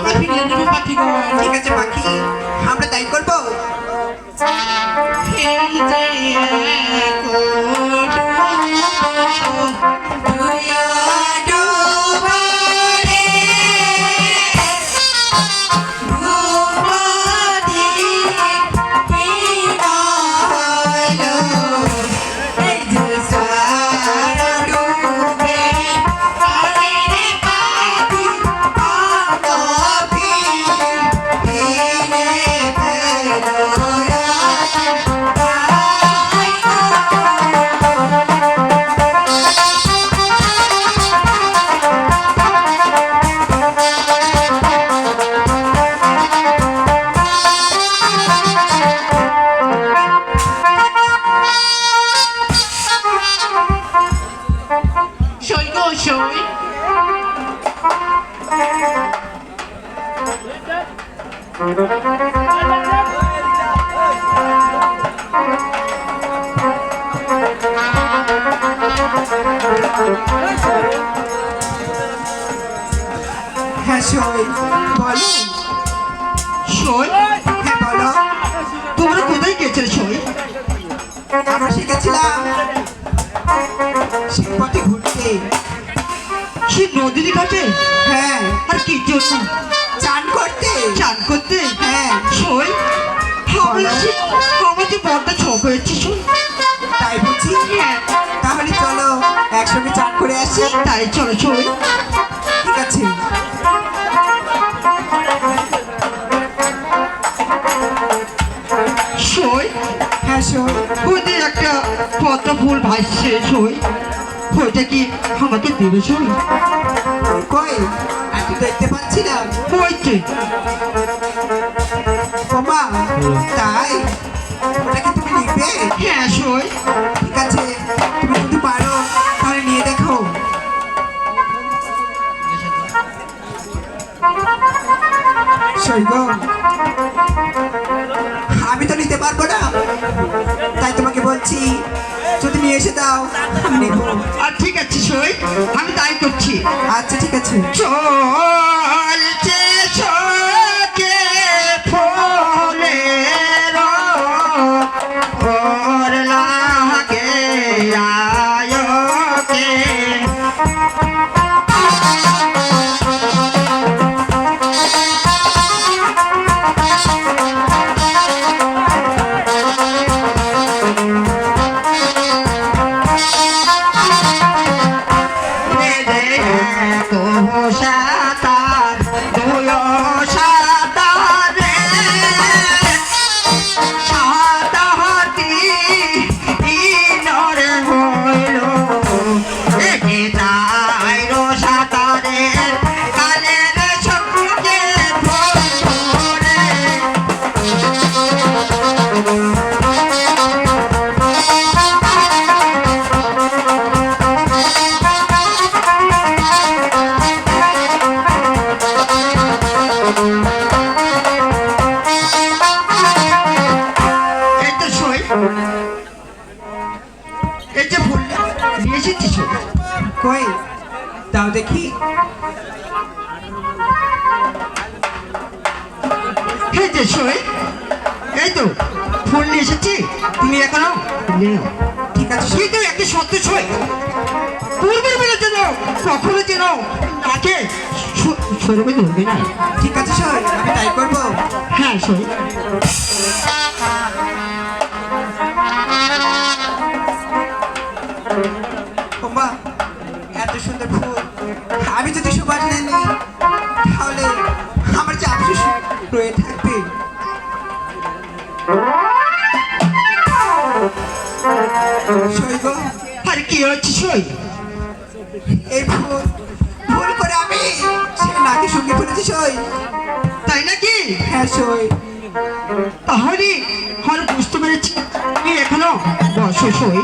আমরা ফিরিয়ে নেব পাখি গো ঠিক আছে সই গো, সই। হ্যাঁ সই। বলো। সই? হ্যাঁ বলো। তোমরা কোথায় গেছিলে সই? আমরা শিখেছিলাম। সে পথে ঘুরতে। সে নদীর ঘাটে হ্যাঁ। আর কি জন্য চান করতে। চান করতে? হ্যাঁ। সই যে বড্ড ছক হয়েছে তাই বুঝি হ্যাঁ। তাহলে চলো একসঙ্গে চান করে আসি। তাই চলো সই ঠিক আছে। সই হ্যাঁ সই ওদের একটা পদ্ম ফুল ভাসছে সই। ওইটা কি আমাকে দেবে সই? কই? আর দেখতে পাচ্ছি না। ওই তাই? ওটা কি তুমি হ্যাঁ সই। ঠিক আছে, তুমি যদি পারো। তাহলে নিয়ে দেখো। সৈগম আমি নিয়ে এসে দাও। আমি নেব আর ঠিক আছে সই আমি তাই করছি। আচ্ছা ঠিক আছে। চলছে কই? দাও দেখি। এই যে সই এখনও? ঠিক আছে। কিন্তু একটি সত্য সই পূর্বের বেলা যেন কখনো যেন তাকে সরবে ধরবে না? ঠিক আছে সই আমি তাই করব। হ্যাঁ সই ওমা এত সুন্দর ফুল। আমি যদি সুবাস নিই আর কি হচ্ছে সই এই ফুল ভুল করে আমি সে নাকি সঙ্গে ফেলেছি সই তাই নাকি? হ্যাঁ সই তাহলে হল বুঝতে পেরেছি। তুমি এখনও বসো সই